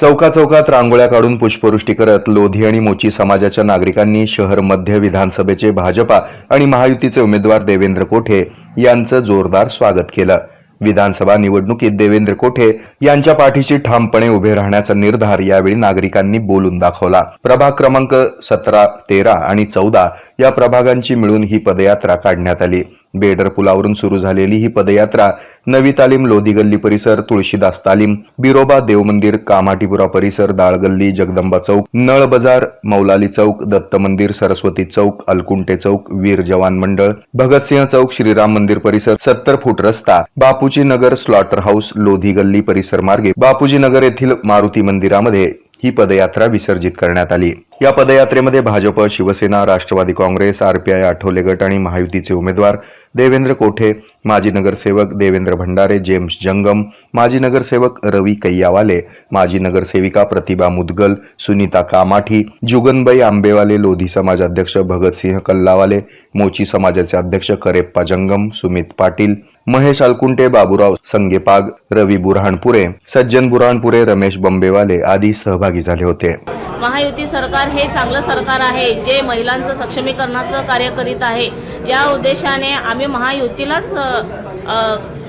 चौका चौकात रांगोळ्या काढून पुष्पवृष्टी करत लोधी आणि मोची समाजाच्या नागरिकांनी शहर मध्य विधानसभेचे भाजपा आणि महायुतीचे उमेदवार देवेंद्र कोठे यांचं जोरदार स्वागत केलं. विधानसभा निवडणुकीत देवेंद्र कोठे यांच्या पाठीशी ठामपणे उभे राहण्याचा निर्धार यावेळी नागरिकांनी बोलून दाखवला. प्रभाग क्रमांक सतरा तेरा आणि चौदा या प्रभागांची मिळून ही पदयात्रा काढण्यात आली. बेडर पुलावरून सुरू झालेली ही पदयात्रा नवी तालीम लोधी गल्ली परिसर तुळशीदास तालीम बिरोबा देव मंदिर कामाटीपुरा परिसर दाळगल्ली जगदंबा चौक नळ बाजार मौलाली चौक दत्त मंदिर सरस्वती चौक अलकुंटे चौक वीर जवान मंडळ भगतसिंह चौक श्रीराम मंदिर परिसर सत्तर फूट रस्ता बापूजी नगर स्लॉटर हाऊस लोधी गल्ली परिसर मार्गे बापूजी नगर येथील मारुती मंदिरामध्ये ही पदयात्रा विसर्जित करण्यात आली. या पदयात्रेमध्ये भाजप शिवसेना राष्ट्रवादी काँग्रेस आरपीआय आठवले गट आणि महायुतीचे उमेदवार देवेंद्र कोठे? माजी नगरसेवक देवेंद्र भंडारे जेम्स जंगम माजी नगरसेवक रवी कैयावाले माजी नगरसेविका प्रतिभा मुदगल सुनीता कामाठी जुगनबाई आंबेवाले लोधी समाज अध्यक्ष भगतसिंह कल्लावाले मोची समाजाचे अध्यक्ष करेप्पा जंगम सुमित पाटील महेश अलकुंटे बाबुराव संगेपाग रवी बुरहाणपुरे सज्जन बुरहाणपुरे रमेश बंबेवाले आदी सहभागी झाले होते. महायुती सरकार हे चांगलं सरकार आहे जे महिलांचं सक्षमीकरणाचं कार्य करीत आहे. या उद्देशाने आम्ही महायुतीलाच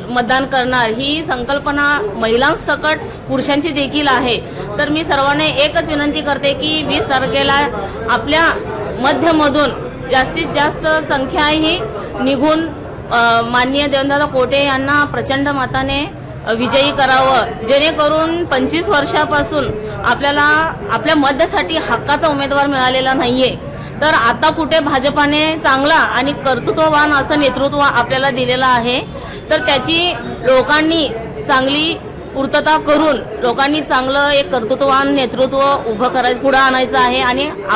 मतदान करणार. ही संकल्पना महिलांसकट पुरुषांची देखील आहे. तर मी सर्वांना एकच विनंती करते की वीस तारखेला आपल्या मध्यमधून जास्तीत जास्त संख्या ही निघून माननीय देवेंद्रदादा कोटे यांना प्रचंड मताने विजयी करावं. जेणेकरून पंचवीस वर्षापासून आपल्याला आपल्या मध्यासाठी हक्काचा उमेदवार मिळालेला नाहीये. तर आता कुठे भाजपाने चांगला आणि कर्तृत्ववान असं नेतृत्व आपल्याला दिलेलं आहे तर त्याची लोकांनी चांगली पूर्तता करून लोकांनी चांगलं एक कर्तृत्ववान नेतृत्व उभं करायचं पुढं आणायचं आहे आणि